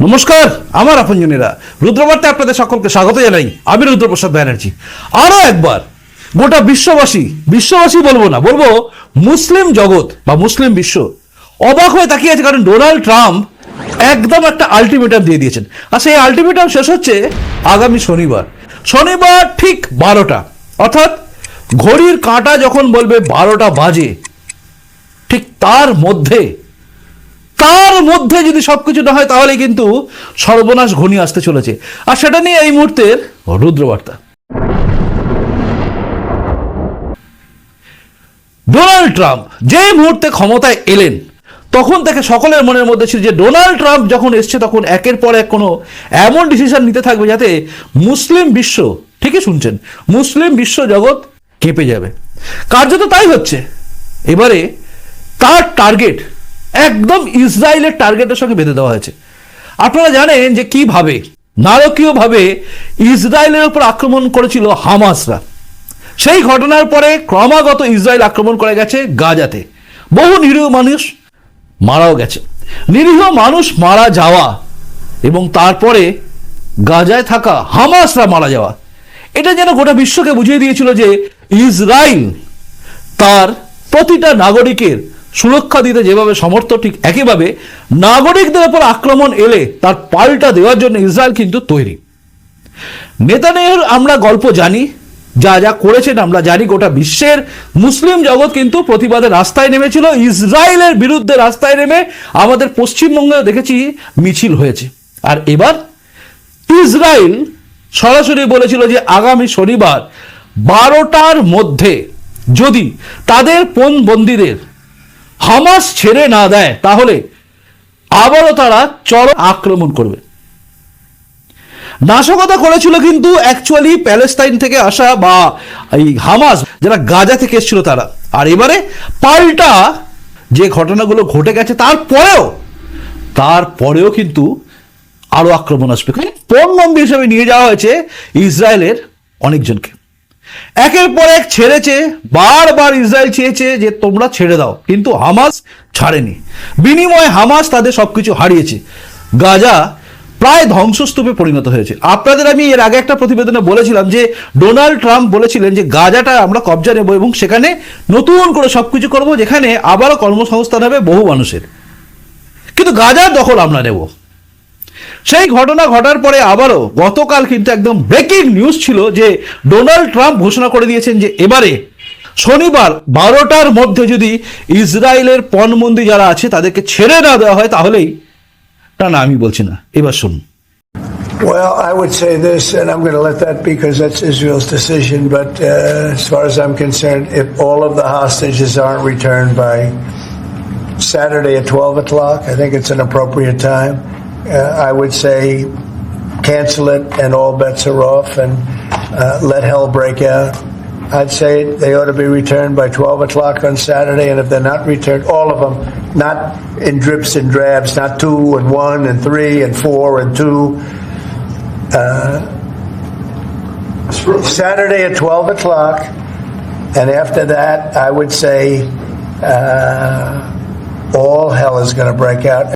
নমস্কার, আমার আপনজনেরা। রুদ্রবার্তে আপনাদের সকলকে স্বাগত জানাই। আমি রুদ্রপ্রসাদ ব্যানার্জি। আরও একবার, গোটা বিশ্ববাসী বিশ্ববাসী বলব না, বলব মুসলিম জগৎ বা মুসলিম বিশ্ব অবাক হয়ে তাকিয়ে আছে কারণ ডোনাল্ড ট্রাম্প একদম একটা আলটিমেটাম দিয়ে দিয়েছেন। আর সেই আলটিমেটাম শেষ হচ্ছে আগামী শনিবার। শনিবার ঠিক বারোটা। অর্থাৎ ঘড়ির কাঁটা যখন বলবে বারোটা বাজে, ঠিক তার মধ্যে তার মধ্যে যদি সবকিছু না হয় তাহলে কিন্তু সর্বনাশ ঘনিয়ে আসতে চলেছে। আর সেটা নিয়ে এই মুহূর্তের রুদ্রবার্তা। ডোনাল্ড ট্রাম্প যে মুহূর্তে ক্ষমতায় এলেন, তখন থেকে সকলের মনের মধ্যে ছিল যে ডোনাল্ড ট্রাম্প যখন এসছে, তখন একের পর এক কোনো এমন ডিসিশন নিতে থাকবে যাতে মুসলিম বিশ্ব, ঠিকই শুনছেন, মুসলিম বিশ্ব জগৎ কেঁপে যাবে। কার্যত তাই হচ্ছে। এবারে তার টার্গেট একদম ইসরায়েলের টার্গেটের সঙ্গে বেঁধে দেওয়া হয়েছে। আপনারা জানেন যে কীভাবে, নারকীয়ভাবে ইসরায়েলের উপর আক্রমণ করেছিল হামাসরা। সেই ঘটনার পরে ক্রমাগত ইসরায়েল আক্রমণ করে গেছে গাজাতে। বহু নিরীহ মানুষ মারাও গেছে। নিরীহ মানুষ মারা যাওয়া এবং তারপরে গাজায় থাকা হামাসরা মারা যাওয়া। এটা যেন গোটা বিশ্বকে বুঝিয়ে দিয়েছিল যে ইসরায়েল তার প্রতিটা নাগরিকের সুরক্ষা দিতে যেভাবে সমর্থ, ঠিক একইভাবে নাগরিকদের উপর আক্রমণ এলে তার পাল্টা দেওয়ার জন্য ইসরায়েল কিন্তু তৈরি। নেতানিয়াহুর আমরা গল্প জানি, যা যা করেছেন আমরা জানি, গোটা বিশ্বের মুসলিম জগৎ কিন্তু প্রতিবাদে রাস্তায় নেমেছিল। ইসরায়েলের বিরুদ্ধে রাস্তায় নেমে আমাদের পশ্চিমবঙ্গে দেখেছি মিছিল হয়েছে। আর এবার ইসরায়েল সরাসরি বলেছিল যে আগামী শনিবার বারোটার মধ্যে যদি তাদের পণ বন্দীদের হামাস ছেড়ে না দেয়, তাহলে আবারও তারা চরম আক্রমণ করবে। নাশকতা করেছিল কিন্তু অ্যাকচুয়ালি প্যালেস্তাইন থেকে আসা বা এই হামাস, যারা গাজা থেকে এসেছিল তারা। আর এবারে পাল্টা যে ঘটনাগুলো ঘটে গেছে, তারপরেও তারপরেও কিন্তু আরও আক্রমণ আসবে। পণবন্দি হিসেবে নিয়ে যাওয়া হয়েছে ইসরায়েলের অনেকজনকে। একের পর এক ছেড়েছে, বারবার ইসরায়েল চেয়েছে যে তোমরা ছেড়ে দাও, কিন্তু হামাস ছাড়েনি। বিনিময়ে হামাস তাদের সবকিছু হারিয়েছে। গাজা প্রায় ধ্বংসস্তূপে পরিণত হয়েছে। আপনাদের আমি এর আগে একটা প্রতিবেদনে বলেছিলাম যে ডোনাল্ড ট্রাম্প বলেছিলেন যে গাজাটা আমরা কবজা নেব এবং সেখানে নতুন করে সবকিছু করব, যেখানে আবারও কর্মসংস্থান হবে বহু মানুষের। কিন্তু গাজার দখল আমরা নেব। সেই ঘটনা ঘটার পরে আবারও গতকাল কিন্তু একদম ব্রেকিং নিউজ ছিল যে ডোনাল্ড ট্রাম্প ঘোষণা করে দিয়েছেন যে এবারে শনিবার বারোটার মধ্যে যদি ইসরায়েলের পণবন্দি যারা আছে তাদেরকে ছেড়ে না দেওয়া হয় তাহলেই না না আমি বলছি না এবার শুনুন Well, I would say this, and I'm going to let that because that's Israel's decision. But uh, as far as I'm concerned, if all of the hostages aren't returned by Saturday at 12 o'clock, I think it's an appropriate time. Uh, I would say cancel it and all bets are off and uh, let hell break out. I'd say they ought to be returned by 12 o'clock on Saturday, and if they're not returned, all of them, not in drips and drabs, not two and one and three and four and two. Saturday at 12 o'clock, and after that, I would say uh, all hell is going to break out.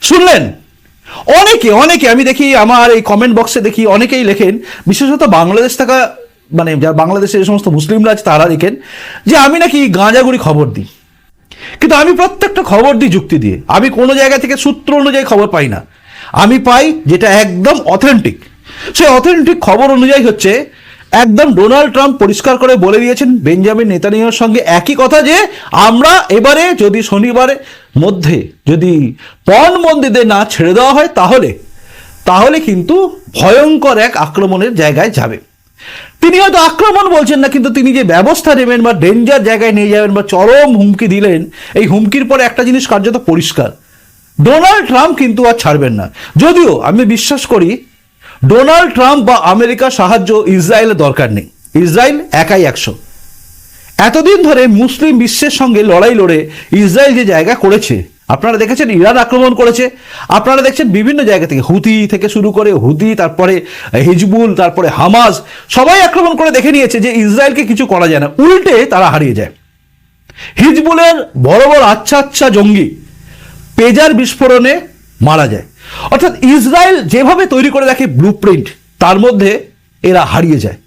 শুনলেন অনেকে অনেকে, আমি দেখি আমার এই comment বক্সে দেখি অনেকেই লেখেন, বিশেষত বাংলাদেশ থাকা মানে যারা বাংলাদেশে যে সমস্ত মুসলিমরা আছে তারা লেখেন যে আমি নাকি গাঁজাগুড়ি খবর দিই। কিন্তু আমি প্রত্যেকটা খবর দিই যুক্তি দিয়ে। আমি কোনো জায়গা থেকে সূত্র অনুযায়ী খবর পাই না। আমি পাই যেটা একদম অথেন্টিক সেই অথেন্টিক খবর অনুযায়ী হচ্ছে একদম ডোনাল্ড ট্রাম্প পরিষ্কার করে বলে দিয়েছেন, বেঞ্জামিন নেতানিয়ার সঙ্গে একই কথা যে আমরা এবারে যদি শনিবারের মধ্যে যদি পণবন্দীদের না ছেড়ে দেওয়া হয় তাহলে তাহলে কিন্তু ভয়ঙ্কর এক আক্রমণের জায়গায় যাবে। তিনি হয়তো আক্রমণ বলছেন না, কিন্তু তিনি যে ব্যবস্থা নেবেন বা ডেঞ্জার জায়গায় নিয়ে যাবেন বা চরম হুমকি দিলেন, এই হুমকির পরে একটা জিনিস কার্যত পরিষ্কার। ডোনাল্ড ট্রাম্প কিন্তু আর ছাড়বেন না। যদিও আমি বিশ্বাস করি ডোনাল্ড ট্রাম্প বা আমেরিকার সাহায্য ইসরায়েলের দরকার নেই। ইসরায়েল একাই একশো। এতদিন ধরে মুসলিম বিশ্বের সঙ্গে লড়াই লড়ে ইসরায়েল যে জায়গা করেছে, আপনারা দেখেছেন ইরান আক্রমণ করেছে, আপনারা দেখছেন বিভিন্ন জায়গা থেকে হুতি থেকে শুরু করে হুতি, তারপরে হিজবুল, তারপরে হামাজ সবাই আক্রমণ করে দেখে নিয়েছে যে ইসরায়েলকে কিছু করা যায় না, উল্টে তারা হারিয়ে যায়। হিজবুলের বড় বড় আচ্ছা আচ্ছা জঙ্গি, পেজার বিস্ফোরণে মারা যায়। অর্থাৎ ইসরায়েল যেভাবে তৈরি করে রাখে ব্লু তার মধ্যে এরা হারিয়ে যায়।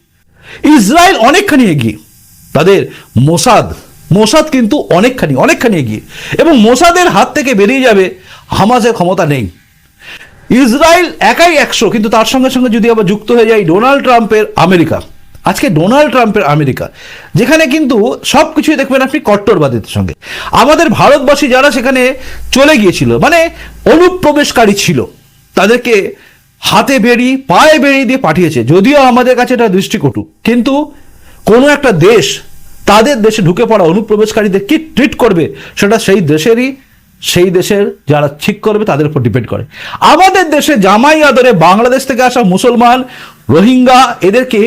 ইসরায়েল অনেকখানি এগিয়ে। তাদের মোসাদ মোসাদ কিন্তু অনেকখানি অনেকখানি এগিয়ে। এবং মোসাদের হাত থেকে বেরিয়ে যাবে হামাজের ক্ষমতা নেই। ইসরায়েল একাই একশো, কিন্তু তার সঙ্গে সঙ্গে যদি আবার যুক্ত হয়ে যায় ডোনাল্ড ট্রাম্পের আমেরিকা। আজকে ডোনাল্ড ট্রাম্পের আমেরিকা, যেখানে কিন্তু সব কিছুই দেখবেন আপনি কট্টরবাদীদের সঙ্গে। আমাদের ভারতবাসী যারা সেখানে চলে গিয়েছিল মানে অনুপ্রবেশকারী ছিল, তাদেরকে হাতে বেরি পায়ে বেরি দিয়ে পাঠিয়েছে। যদিও আমাদের কাছে এটা দৃষ্টিকটু, কিন্তু কোনো একটা দেশ, তাদের দেশে ঢুকে পড়া অনুপ্রবেশকারীদের কি ট্রিট করবে, সেটা সেই দেশেরই, সেই দেশের যারা ঠিক করবে তাদের উপর ডিপেন্ড করে। আমাদের দেশে জামাই আদরে বাংলাদেশ থেকে আসা মুসলমান, রোহিঙ্গা, এদেরকে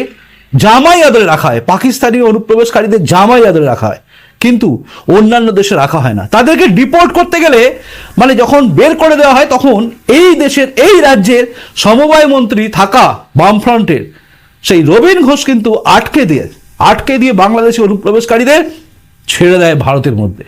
জামাই আদরে রাখা হয়। পাকিস্তানি অনুপ্রবেশকারীদের জামাই আদরে রাখা হয়। কিন্তু অন্যান্য দেশে রাখা হয় না। তাদেরকে ডিপোর্ট করতে গেলে মানে যখন বের করে দেওয়া হয়, তখন এই দেশের, এই রাজ্যের সমবায় মন্ত্রী থাকা বামফ্রন্টের সেই রবীন ঘোষ কিন্তু আটকে দিয়ে আটকে দিয়ে বাংলাদেশি অনুপ্রবেশকারীদের ছেড়ে দেয় ভারতের মধ্যে।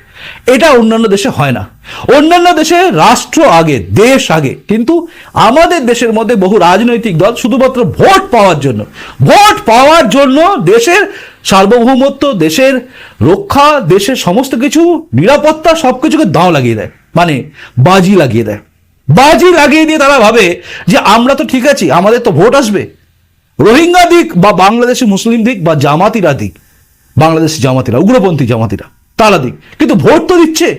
এটা অন্যান্য দেশে হয় না। অন্যান্য দেশে রাষ্ট্র আগে, দেশ আগে। কিন্তু আমাদের দেশের মধ্যে বহু রাজনৈতিক দল শুধুমাত্র ভোট পাওয়ার জন্য। ভোট পাওয়ার জন্য দেশের সার্বভৌমত্ব, দেশের রক্ষা, দেশের সমস্ত কিছু, নিরাপত্তা সবকিছুকে দাও লাগিয়ে দেয়। মানে বাজি লাগিয়ে দেয়। বাজি লাগিয়ে দিয়ে তারা ভাবে যে আমরা তো ঠিক আছি, আমাদের তো ভোট আসবে। রোহিঙ্গা দিক বা বাংলাদেশি মুসলিম দিক বা জামাতিরা দিক। বাংলাদেশি জামাতিরা, উগ্রপন্থী জামাতিরা, তারা দিক। কিন্তু ভোট তো দিচ্ছে।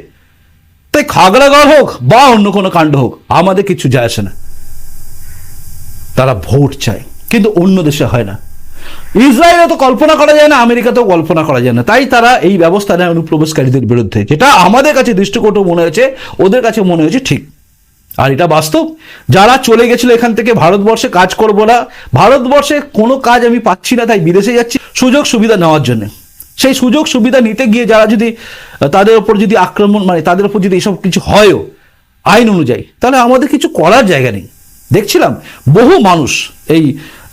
তাই খাগড়াগড় হোক বা অন্য কোনো কাণ্ড হোক, আমাদের কিছু যায় আসে না। তারা ভোট চায়, কিন্তু অন্য দেশে হয় না। ইসরায়েলে তো কল্পনা করা যায় না, আমেরিকাতেও কল্পনা করা যায় না। তাই তারা এই ব্যবস্থা নেয় অনুপ্রবেশকারীদের বিরুদ্ধে, যেটা আমাদের কাছে দৃষ্টিকটু মনে হয়েছে, ওদের কাছে মনে হয়েছে ঠিক। আর এটা বাস্তব। যারা চলে গেছিল এখান থেকে ভারতবর্ষে কাজ করব না, ভারতবর্ষে কোনো কাজ আমি পাচ্ছি না, তাই বিদেশে যাচ্ছি। সুযোগ সুবিধা নেওয়ার জন্য। সেই সুযোগ সুবিধা নিতে গিয়ে যারা যদি তাদের ওপর যদি আক্রমণ মানে তাদের ওপর যদি এসব কিছু হয়ও আইন অনুযায়ী, তাহলে আমাদের কিছু করার জায়গা নেই। দেখছিলাম বহু মানুষ, এই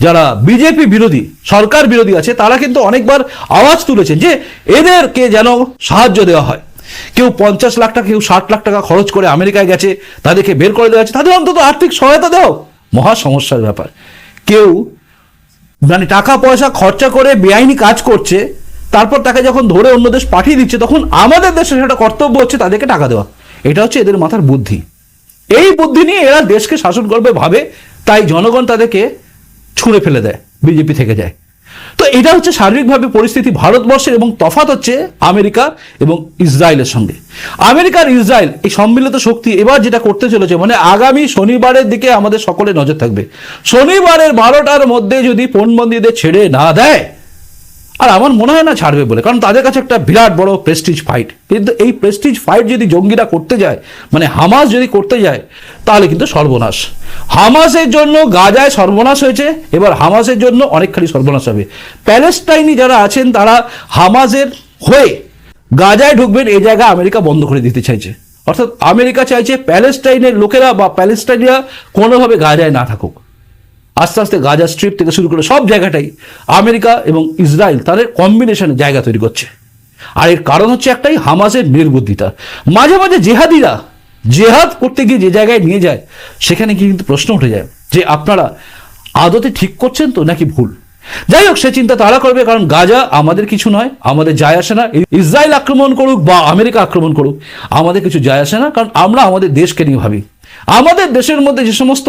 যারা বিজেপি বিরোধী, সরকার বিরোধী আছে, তারা কিন্তু অনেকবার আওয়াজ তুলেছে যে এদেরকে যেন সাহায্য দেওয়া হয়। কেউ পঞ্চাশ লাখ টাকা, কেউ ষাট লাখ টাকা খরচ করে আমেরিকায় গেছে, তাদেরকে বের করে দেওয়া হচ্ছে, তাদের অন্তত আর্থিক সহায়তা দাও। মহা সমস্যার ব্যাপার। কেউ মানে টাকা পয়সা খরচা করে বেআইনি কাজ করছে তারপর তাকে যখন ধরে অন্য দেশ পাঠিয়ে দিচ্ছে, তখন আমাদের দেশের সেটা কর্তব্য হচ্ছে তাদেরকে টাকা দেওয়া। এটা হচ্ছে এদের মাথার বুদ্ধি। এই বুদ্ধি নিয়ে এরা দেশকে শাসন করবে ভাবে, তাই জনগণ তাদেরকে ছুঁড়ে ফেলে দেয়, বিজেপি থেকে যায়। তো এটা হচ্ছে শারীরিকভাবে পরিস্থিতি ভারতবর্ষের এবং তফাৎ হচ্ছে আমেরিকা এবং ইসরায়েলের সঙ্গে। আমেরিকার ইসরায়েল এই সম্মিলিত শক্তি এবার যেটা করতে চলেছে মানে আগামী শনিবারের দিকে আমাদের সকলে নজর থাকবে। শনিবারের বারোটার মধ্যে যদি পণবন্দীদের ছেড়ে না দেয় আর আমার মনে হয় না ছাড়বে বলে, কারণ তাদের কাছে একটা বিরাট বড় প্রেস্টিজ ফাইট কিন্তু এই প্রেস্টিজ ফাইট যদি জঙ্গিরা করতে যায় মানে হামাস যদি করতে যায়, তাহলে কিন্তু সর্বনাশ। হামাসের জন্য গাজায় সর্বনাশ হয়েছে, এবার হামাসের জন্য অনেকখানি সর্বনাশ হবে। প্যালেস্টাইনি যারা আছেন, তারা হামাসের হয়ে গাজায় ঢুকবেন এই জায়গা আমেরিকা বন্ধ করে দিতে চাইছে। অর্থাৎ আমেরিকা চাইছে প্যালেস্টাইনের লোকেরা বা প্যালেস্টাইনিরা কোনোভাবে গাজায় না থাকুক। আস্তে আস্তে গাজা স্ট্রিপ থেকে শুরু করে সব জায়গাটাই আমেরিকা এবং ইসরায়েল তাদের কম্বিনেশনে জায়গা তৈরি করছে। আর এর কারণ হচ্ছে একটাই, হামাসের নির্বুদ্ধিতা। মাঝে মাঝে জেহাদিরা জেহাদ করতে গিয়ে যে জায়গায় নিয়ে যায়, সেখানে গিয়ে কিন্তু প্রশ্ন উঠে যায় যে আপনারা আদতে ঠিক করছেন তো নাকি ভুল? যাই হোক, সে চিন্তা তারা করবে, কারণ গাজা আমাদের কিছু নয়, আমাদের যায় আসে না। ইসরায়েল আক্রমণ করুক বা আমেরিকা আক্রমণ করুক, আমাদের কিছু যায় আসে না, কারণ আমরা আমাদের দেশকে নিয়ে ভাবি। আমাদের দেশের মধ্যে যে সমস্ত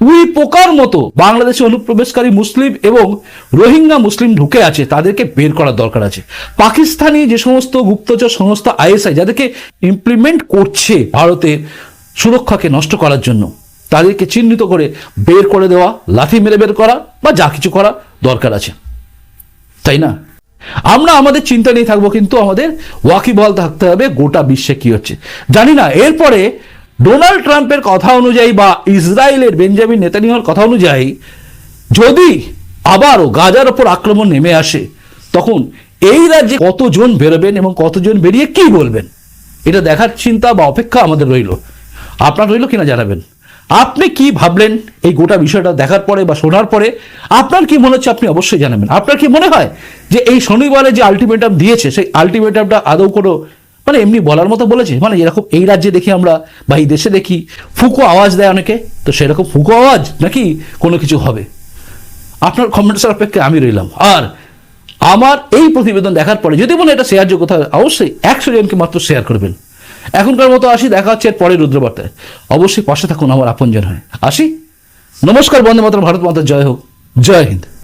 উই পোকার মতো। বাংলাদেশে অনুপ্রবেশকারী মুসলিম এবং রোহিঙ্গা মুসলিম ঢুকে আছে, তাদেরকে বের করার দরকার আছে। পাকিস্তানি যে সমস্ত গুপ্তচর সংস্থা আইএসআই যাদেরকে ইমপ্লিমেন্ট করছে ভারতের সুরক্ষাকে নষ্ট করার জন্য, তাদেরকে চিহ্নিত করে বের করে দেওয়া, লাথি মেরে বের করা বা যা কিছু করা দরকার আছে। তাই না? আমরা আমাদের চিন্তা নিয়ে থাকব, কিন্তু আমাদের ওয়াকিবল থাকতে হবে, গোটা বিশ্বে কি হচ্ছে। জানি না, এরপরে ডোনাল্ড ট্রাম্পের কথা অনুযায়ী বা ইসরায়েলের বেঞ্জামিন নেতানিয়ার কথা অনুযায়ী, যদি আবারও গাজার ওপর আক্রমণ নেমে আসে, তখন এই রাজ্যে কতজন বেরোবেন এবং কতজন বেরিয়ে কি বলবেন? এটা দেখার চিন্তা বা অপেক্ষা আমাদের রইল। আপনার রইল কিনা জানাবেন। আপনি কি ভাবলেন এই গোটা বিষয়টা দেখার পরে বা শোনার পরে? আপনার কি মনে হচ্ছে আপনি অবশ্যই জানাবেন। আপনার কি মনে হয় যে এই শনিবারে যে আলটিমেটাম দিয়েছে, সেই আলটিমেটামটা আদৌ কোনো মানে এমনি বলার মতো বলেছে মানে এরকম এই রাজ্যে দেখি আমরা বা এই দেশে দেখি ফুকো আওয়াজ দেয় অনেকে, তো সেরকম ফুকো আওয়াজ নাকি কোনো কিছু হবে? আপনার কমেন্টসের অপেক্ষায় আমি রইলাম। আর আমার এই প্রতিবেদন দেখার পরে, যদি মনে এটা শেয়ার যোগ্য থাকে অবশ্যই একশো জনকে মাত্র শেয়ার করবেন। এখনকার মতো আসি, দেখা হচ্ছে এর পরের রুদ্রবার্তায়। অবশ্যই পাশে থাকুন আমার আপনজন হয়। আসি? নমস্কার, বন্দে মাতরম, ভারত মাতার জয় হোক। জয় হিন্দ।